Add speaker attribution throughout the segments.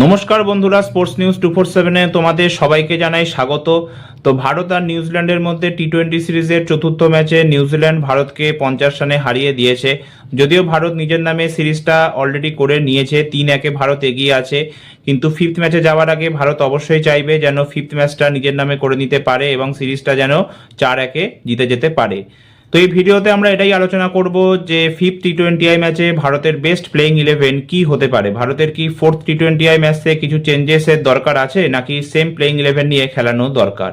Speaker 1: নমস্কার বন্ধুরা sports news two four সেভেনে তোমাদের সবাইকে জানাই স্বাগত। তো ভারত আর নিউজিল্যান্ডের মধ্যে টি টোয়েন্টি সিরিজের চতুর্থ ম্যাচে নিউজিল্যান্ড ভারতকে পঞ্চাশ রানে হারিয়ে দিয়েছে। যদিও ভারত নিজের নামে সিরিজটা অলরেডি করে নিয়েছে, তিন একে ভারত এগিয়ে আছে। কিন্তু ফিফথ ম্যাচে যাওয়ার আগে ভারত অবশ্যই চাইবে যেন ফিফথ ম্যাচটা নিজের নামে করে নিতে পারে এবং সিরিজটা যেন চার একে জিতে যেতে পারে। তো এই ভিডিওতে আমরা এটাই আলোচনা করব যে ফিফথ টি টোয়েন্টি আই ম্যাচে ভারতের বেস্ট প্লেইং ইলেভেন কি হতে পারে? ভারতের কি ফোর্থ টি টোয়েন্টি আই ম্যাচে কিছু চেঞ্জেসের দরকার আছে, নাকি সেম প্লেইং ইলেভেন নিয়ে খেলানো দরকার?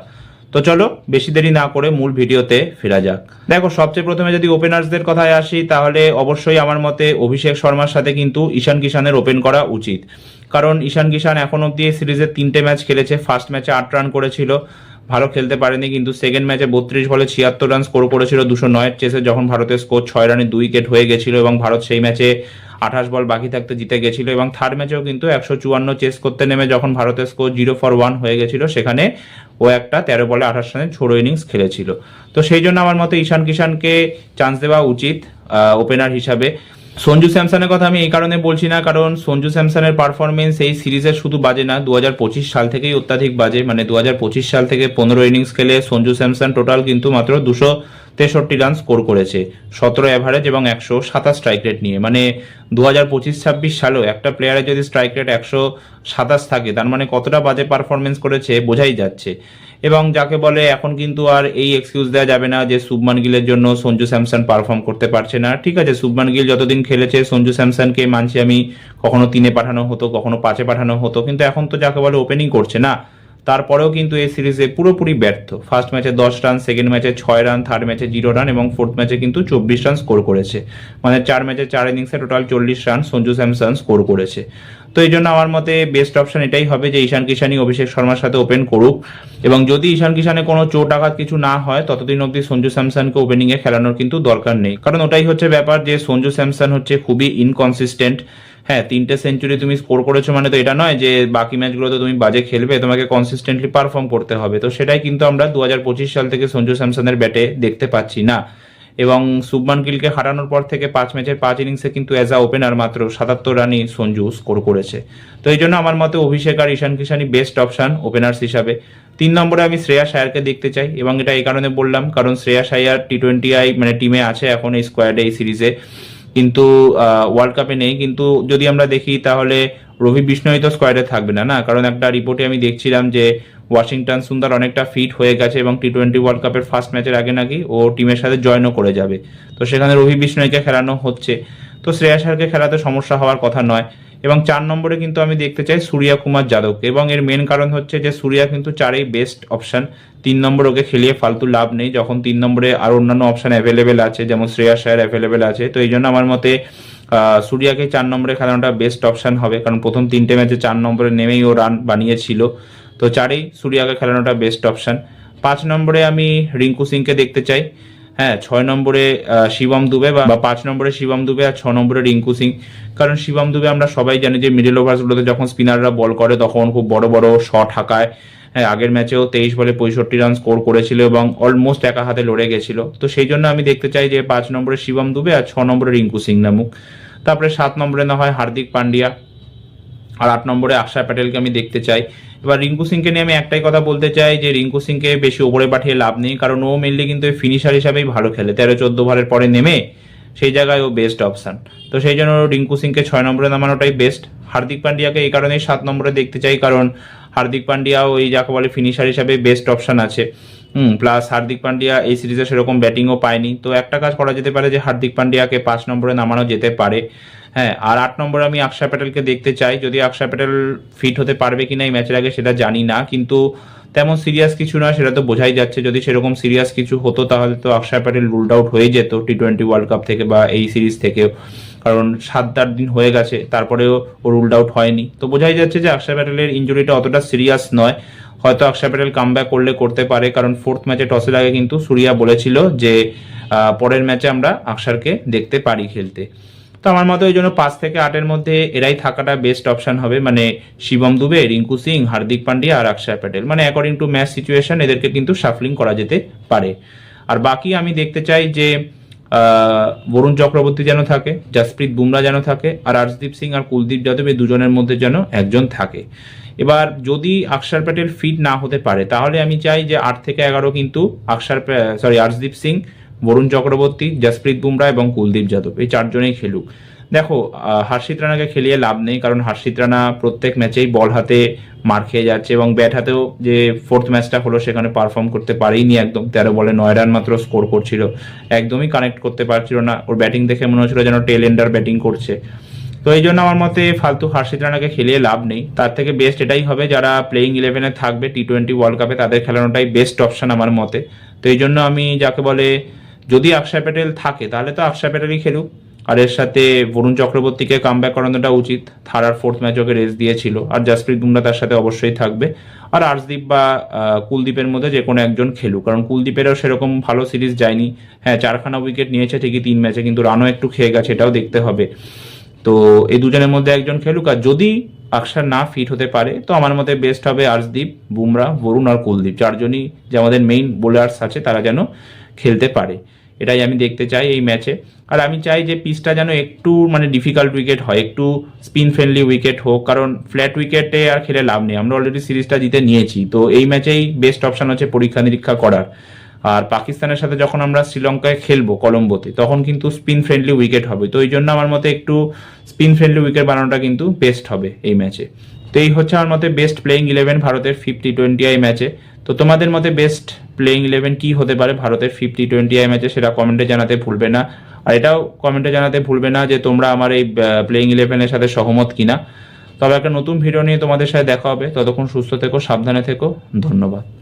Speaker 1: তো চলো, বেশি দেরি না করে মূল ভিডিওতে ফেরা যাক। দেখো, সবচেয়ে প্রথমে যদি ওপেনার্সদের কথায় আসি, তাহলে অবশ্যই আমার মতে অভিষেক শর্মার সাথে কিন্তু ঈশান কিষানের ওপেন করা উচিত। কারণ ঈশান কিষান এখন অব্দি সিরিজের তিনটে ম্যাচ খেলেছে ফার্স্ট ম্যাচে আট রান করেছিল। ভালো খেলতে পারেনি, কিন্তু সেকেন্ড ম্যাচে বত্রিশ বলে ছিয়াত্তর রান স্কোর করেছিল দুশো নয়ের চেসে যখন ভারতের স্কোর ছয় রানে দুই উইকেট হয়ে গেছিল এবং ভারত সেই ম্যাচে আঠাশ বল বাকি থাকতে জিতে গেছিল এবং থার্ড ম্যাচেও কিন্তু একশো চুয়ান্ন চেস করতে নেমে যখন ভারতের স্কোর জিরো ফর ওয়ান হয়ে গেছিল, সেখানে ও একটা তেরো বলে আঠাশ রানের ছোড়ো ইনিংস খেলেছিল। তো সেই জন্য আমার মতে ঈশান কিষানকে চান্স দেওয়া উচিত ওপেনার হিসাবে। সঞ্জু স্যামসনের কথা আমি এই কারণে বলছি না, কারণ সঞ্জু স্যামসনের পারফরমেন্স এই সিরিজের শুধু বাজে না দু হাজার পঁচিশ সাল থেকেই অত্যাধিক বাজে। মানে দু হাজার পঁচিশ সাল থেকে পনেরো ইনিংস খেলে সঞ্জু স্যামসন টোটাল কিন্তু মাত্র দুশো তেষট্টি রান স্কোর করেছে। সতেরো অ্যাভারেজ এবং একশো সাতাশ স্ট্রাইক রেট নিয়ে। মানে দু হাজার পঁচিশ ছাব্বিশ সালেও একটা প্লেয়ারের যদি স্ট্রাইক রেট একশো সাতাশ থাকে, তার মানে কতটা বাজে পারফরমেন্স করেছে বোঝাই যাচ্ছে। এবং যাকে বলে এখন কিন্তু আর এই এক্সকিউজ দেওয়া যাবে না যে শুভমান গিলের জন্য সঞ্জু স্যামসন পারফর্ম করতে পারছে না। ঠিক আছে, শুভমান গিল যতদিন খেলেছে, সঞ্জু স্যামসনকে মানছি আমি কখনো তিনে পাঠানো হতো, কখনো পাঁচে পাঠানো হতো। কিন্তু এখন তো যাকে বলে ওপেনিং করছে না। তারপরেও কিন্তু এই সিরিজে পুরোপুরি ব্যর্থ। ফার্স্ট ম্যাচে দশ রান সেকেন্ড ম্যাচে ছয় রান থার্ড ম্যাচে জিরো রান এবং ফোর্থ ম্যাচে কিন্তু চব্বিশ রান স্কোর করেছে। মানে চার ম্যাচে চার ইনিংসে টোটাল চল্লিশ রান সঞ্জু স্যামসন স্কোর করেছে। তো এই জন্য আমার মতে বেস্ট অপশন এটাই হবে যে ঈশান কিষানি, অভিষেক শর্মার সাথে ওপেন করুক এবং যদি ঈশান কিষানে কোনো চোট আঘাত কিছু না হয়, ততদিন অবধি সঞ্জু স্যামসনকে ওপেনিংয়ে খেলানোর কিন্তু দরকার নেই। কারণ ওটাই হচ্ছে ব্যাপার যে সঞ্জু স্যামসন হচ্ছে খুবই ইনকনসিস্টেন্ট হ্যাঁ তিনটে সেঞ্চুরি তুমি স্কোর করেছ মানে তো এটা নয় যে বাকি ম্যাচগুলোতে তুমি বাজে খেলবে, তোমাকে কনসিস্টেন্টলি পারফর্ম করতে হবে। তো সেটাই কিন্তু আমরা দু হাজার পঁচিশ সাল থেকে সঞ্জু স্যামসনের ব্যাটে দেখতে পাচ্ছি না। এবং শুভমান গিলকে হারানোর পর থেকে পাঁচ ম্যাচের পাঁচ ইনিংসে কিন্তু অ্যাজ আ ওপেনার মাত্র সাতাত্তর রানই সঞ্জু স্কোর করেছে। তো এই জন্য আমার মতে অভিষেক আর ঈশান কিষানি বেস্ট অপশান ওপেনার্স হিসাবে। তিন নম্বরে আমি শ্রেয়া সায়ারকে দেখতে চাই এবং এটা এই কারণে বললাম, কারণ Shreyas Iyer T twenty I মানে টিমে আছে এখন এই স্কোয়াডে এই সিরিজে কিন্তু ওয়ার্ল্ড কাপে নেই, কিন্তু যদি আমরা দেখি তাহলে রবি বিষ্ণয় তো স্কোয়াডে থাকবে না না? কারণ একটা রিপোর্টে আমি দেখছিলাম যে ওয়াশিংটন সুন্দর অনেকটা ফিট হয়ে গেছে এবং টি টোয়েন্টি ওয়ার্ল্ড কাপের ফার্স্ট ম্যাচের আগে নাকি ও টিমের সাথে জয়েনও করে যাবে। তো সেখানে রবি বিষ্ণয়কে খেলানো হচ্ছে। তো শ্রেয়া সারকে খেলাতে সমস্যা হওয়ার কথা নয়। এবং চার নম্বরে কিন্তু আমি দেখতে চাই সূর্যা কুমার যাদবকে এবং এর মেন কারণ হচ্ছে যে সূর্যা কিন্তু চারেই বেস্ট অপশন তিন নম্বর ওকে খেলিয়ে ফালতু লাভ নেই। যখন তিন নম্বরে আর অন্যান্য অপশন অ্যাভেলেবেল আছে, যেমন শ্রেয়া শায়ার অ্যাভেলেবেল আছে। তো এই জন্য আমার মতে সূর্যাকে চার নম্বরে খেলানোটা বেস্ট অপশন হবে। কারণ প্রথম তিনটে ম্যাচে চার নম্বরে নেমেই ও রান বানিয়েছিল। তো চারেই সূর্যাকে খেলানোটা বেস্ট অপশন পাঁচ নম্বরে আমি রিঙ্কু সিংকে দেখতে চাই। হ্যাঁ ছয় নম্বরে শিবম দুবে বা পাঁচ নম্বরে শিবম দুবে আর ছ নম্বরে রিঙ্কু সিং। কারণ শিবম দুবে আমরা সবাই জানি যে মিডল ওভার্সগুলোতে যখন স্পিনাররা বল করে তখন খুব বড় বড় শট হাঁকায়। হ্যাঁ আগের ম্যাচেও তেইশ বলে পঁয়ষট্টি রান স্কোর করেছিল এবং অলমোস্ট একা হাতে লড়ে গেছিল। তো সেই জন্য আমি দেখতে চাই যে পাঁচ নম্বরে শিবম দুবে আর ছ নম্বরে রিঙ্কু সিং নামুক। তারপরে সাত নম্বরে না হয় হার্দিক পান্ডিয়া। আর আট নম্বরে আশা প্যাটেলকে আমি দেখতে চাই। এবার রিঙ্কু সিংকে নিয়ে আমি একটাই কথা বলতে চাই যে, রিঙ্কু সিংকে বেশি ওপরে পাঠিয়ে লাভ নেই, কারণ ও মেনলি কিন্তু ফিনিশার হিসাবেই ভালো খেলে। তেরো, চোদ্দ ওভারের পরে নেমে সেই জায়গায় ও বেস্ট অপশান তো সেই জন্য রিঙ্কু সিংকে ছয় নম্বরে নামানোটাই বেস্ট হার্দিক পান্ডিয়াকে এই কারণেই সাত নম্বরে দেখতে চাই, কারণ হার্দিক পান্ডিয়াও ওই যাকে বলে ফিনিশার হিসাবে বেস্ট অপশান আছে। হুম প্লাস হার্দিক পান্ডিয়া এই সিরিজে সেরকম ব্যাটিংও পায়নি। তো একটা কাজ করা যেতে পারে যে, হার্দিক পান্ডিয়াকে পাঁচ নম্বরে নামানো যেতে পারে। হ্যাঁ আর আট নম্বরে আমি অক্ষয় প্যাটেলকে দেখতে চাই। যদি অক্ষয় প্যাটেল ফিট হতে পারবে কিনা এই ম্যাচের আগে সেটা জানি না, কিন্তু তেমন সিরিয়াস কিছু না, সেটা তো বোঝাই যাচ্ছে। যদি সেরকম সিরিয়াস কিছু হতো, তাহলে তো অক্ষয় প্যাটেল রুলড আউট হয়ে যেত টি টোয়েন্টি ওয়ার্ল্ড কাপ থেকে বা এই সিরিজ থেকেও। কারণ সাত আট দিন হয়ে গেছে, তারপরেও ও রুলড আউট হয়নি। তো বোঝাই যাচ্ছে যে অক্ষয় প্যাটেলের ইঞ্জুরিটা অতটা সিরিয়াস নয়। হয়তো অক্ষয় প্যাটেল কাম করলে করতে পারে, কারণ ফোর্থ ম্যাচে টসের আগে কিন্তু সুরিয়া বলেছিল যে পরের ম্যাচে আমরা আকসারকে দেখতে পারি খেলতে। তো আমার মতে ওই জন্য পাঁচ থেকে আটের মধ্যে এরাই থাকাটা বেস্ট অপশন হবে। মানে শিবম দুবে, রিঙ্কু সিং, হার্দিক পান্ডিয়া আর অক্ষয় প্যাটেল। মানে অ্যাকর্ডিং টু ম্যাচ সিচুয়েশন এদেরকে কিন্তু শাফলিং করা যেতে পারে। আর বাকি আমি দেখতে চাই যে বরুণ চক্রবর্তী যেন থাকে, জাসপ্রীত বুমরা যেন থাকে, আর হর্ষদীপ সিং আর কুলদীপ যাদব এই দুজনের মধ্যে যেন একজন থাকে। এবার যদি আকসার প্যাটেল ফিট না হতে পারে, তাহলে আমি চাই যে আট থেকে এগারো কিন্তু আকসার সরি হর্ষদীপ সিং বরুণ চক্রবর্তী, জাসপ্রীত বুমরা এবং কুলদীপ যাদব। এই চারজনেই খেলুক। দেখো হার্ষিত রানাকে খেলিয়ে লাভ নেই, কারণ হার্ষিত রানা প্রত্যেক ম্যাচেই বল হাতে মার খেয়ে যাচ্ছে এবং ব্যাট হাতেও যে ফোর্থ ম্যাচটা হলো, সেখানে পারফর্ম করতে পারেইনি একদম। তেরো বলে নয় রান মাত্র স্কোর করছিল। একদমই কানেক্ট করতে পারছিল না। ওর ব্যাটিং দেখে মনে হচ্ছিল যেন টেল এন্ডার ব্যাটিং করছে। তো এই জন্য আমার মতে ফালতু হার্ষিত রানাকে খেলিয়ে লাভ নেই। তার থেকে বেস্ট এটাই হবে, যারা প্লেইং ইলেভেনে থাকবে টি টোয়েন্টি ওয়ার্ল্ড কাপে তাদের খেলানোটাই বেস্ট অপশন আমার মতে। তো এই জন্য আমি যাকে বলে যদি অক্ষয় প্যাটেল থাকে, তাহলে তো অক্ষয় প্যাটেলই খেলুক। আর এর সাথে বরুণ চক্রবর্তীকে কাম ব্যাক করানোটা উচিত। থার্ড আর ফোর্থ ম্যাচ ওকে রেস দিয়েছিল। আর জাসপ্রীত বুমরা তার সাথে অবশ্যই থাকবে। আর আর্শদীপ বা কুলদীপের মধ্যে যে কোনো একজন খেলুক। কারণ কুলদীপেরও সেরকম ভালো সিরিজ যায়নি। হ্যাঁ চারখানা উইকেট নিয়েছে ঠিকই তিন ম্যাচে কিন্তু রানও একটু খেয়ে গেছে, এটাও দেখতে হবে। তো এই দুজনের মধ্যে একজন খেলুক। আর যদি আকসার না ফিট হতে পারে, তো আমার মতে বেস্ট হবে আর্শদীপ, বুমরা, বরুণ আর কুলদীপ। চারজনই যে আমাদের মেইন বোলার্স আছে, তারা যেন খেলতে পারে। এটাই আমি দেখতে চাই এই ম্যাচে। আর আমি চাই যে পিচটা যেন একটু মানে ডিফিকাল্ট উইকেট হয়, একটু স্পিন ফ্রেন্ডলি উইকেট হোক, কারণ ফ্ল্যাট উইকেটে আর খেলে লাভ নেই। আমরা অলরেডি সিরিজটা জিতে নিয়েছি, তো এই ম্যাচেই বেস্ট অপশন হচ্ছে পরীক্ষা নিরীক্ষা করার। আর পাকিস্তানের সাথে যখন আমরা শ্রীলঙ্কায় খেলব কলম্বোতে, তখন কিন্তু স্পিন ফ্রেন্ডলি উইকেট হবে। তো এই জন্য আমার মতে একটু স্পিন ফ্রেন্ডলি উইকেট বানানোটা কিন্তু বেস্ট হবে এই ম্যাচে। তো এই হচ্ছে আমার মতে বেস্ট প্লেইং ইলেভেন ভারতের ফিফটি টোয়েন্টি আই ম্যাচে। তো তোমাদের মতে বেস্ট প্লেয়িং ইলেভেন কী হতে পারে ভারতের ফিফটি টোয়েন্টি আই ম্যাচে সেটা কমেন্টে জানাতে ভুলবে না। আর এটাও কমেন্টে জানাতে ভুলবে না যে তোমরা আমার এই প্লেয়িং ইলেভেনের সাথে সহমত কিনা। তবে একটা নতুন ভিডিও নিয়ে তোমাদের সাথে দেখা হবে। ততক্ষণ সুস্থ থেকো, সাবধানে থেকো। ধন্যবাদ।